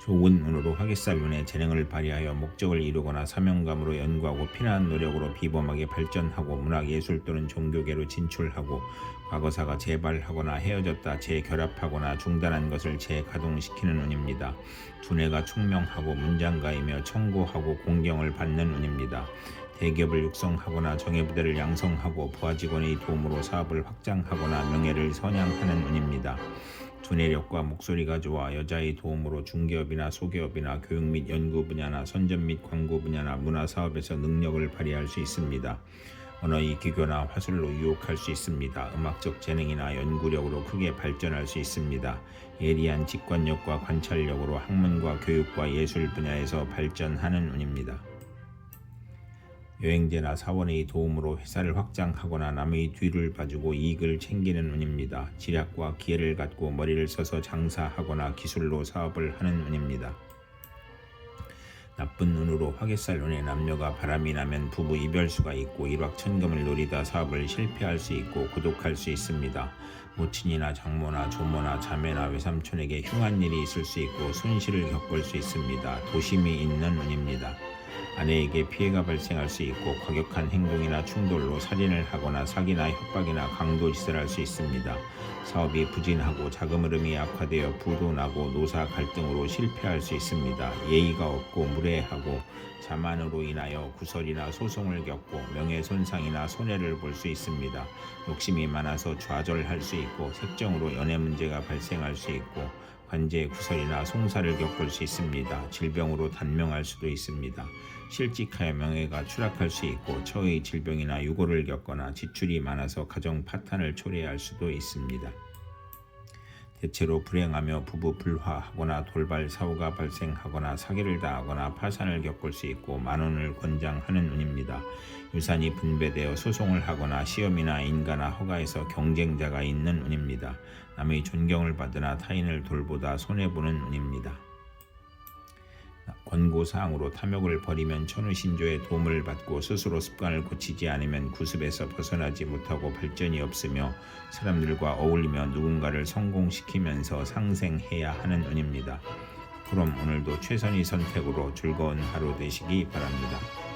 좋은 운으로 운의 재능을 발휘하여 목적을 이루거나 사명감으로 연구하고 피나는 노력으로 비범하게 발전하고 문학예술 또는 종교계로 진출하고 과거사가 재발하거나 헤어졌다 재결합하거나 중단한 것을 재가동시키는 운입니다. 두뇌가 총명하고 문장가이며 청구하고 공경을 받는 운입니다. 대기업을 육성하거나 정예부대를 양성하고 부하 직원의 도움으로 사업을 확장하거나 명예를 선양하는 운입니다. 두뇌력과 목소리가 좋아 여자의 도움으로 중개업이나 소개업이나 교육 및 연구 분야나 선전 및 광고 분야나 문화 사업에서 능력을 발휘할 수 있습니다. 언어의 기교나 화술로 유혹할 수 있습니다. 음악적 재능이나 연구력으로 크게 발전할 수 있습니다. 예리한 직관력과 관찰력으로 학문과 교육과 예술 분야에서 발전하는 운입니다. 여행제나 사원의 도움으로 회사를 확장하거나 남의 뒤를 봐주고 이익을 챙기는 운입니다. 지략과 기회를 갖고 머리를 써서 장사하거나 기술로 사업을 하는 운입니다. 나쁜 운으로 화개살 운의 남녀가 바람이 나면 부부 이별수가 있고 일확천금을 노리다 사업을 실패할 수 있고 고독할 수 있습니다. 모친이나 장모나 조모나 자매나 외삼촌에게 흉한 일이 있을 수 있고 손실을 겪을 수 있습니다. 도심이 있는 운입니다. 아내에게 피해가 발생할 수 있고 과격한 행동이나 충돌로 살인을 하거나 사기나 협박이나 강도 짓을 할 수 있습니다. 사업이 부진하고 자금 흐름이 악화되어 부도 나고 노사 갈등으로 실패할 수 있습니다. 예의가 없고 무례하고 자만으로 인하여 구설이나 소송을 겪고 명예 손상이나 손해를 볼 수 있습니다. 욕심이 많아서 좌절할 수 있고 색정으로 연애 문제가 발생할 수 있고 관제 구설이나 송사를 겪을 수 있습니다. 질병으로 단명할 수도 있습니다. 실직하여 명예가 추락할 수 있고 처의 질병이나 유고를 겪거나 지출이 많아서 가정 파탄을 초래할 수도 있습니다. 대체로 불행하며 부부 불화하거나 돌발 사고가 발생하거나 사기를 당하거나 파산을 겪을 수 있고 만원을 권장하는 운입니다. 유산이 분배되어 소송을 하거나 시험이나 인가나 허가에서 경쟁자가 있는 운입니다. 남의 존경을 받으나 타인을 돌보다 손해보는 운입니다. 권고사항으로 탐욕을 버리면 천우신조의 도움을 받고 스스로 습관을 고치지 않으면 구습에서 벗어나지 못하고 발전이 없으며 사람들과 어울리며 누군가를 성공시키면서 상생해야 하는 운입니다. 그럼 오늘도 최선의 선택으로 즐거운 하루 되시기 바랍니다.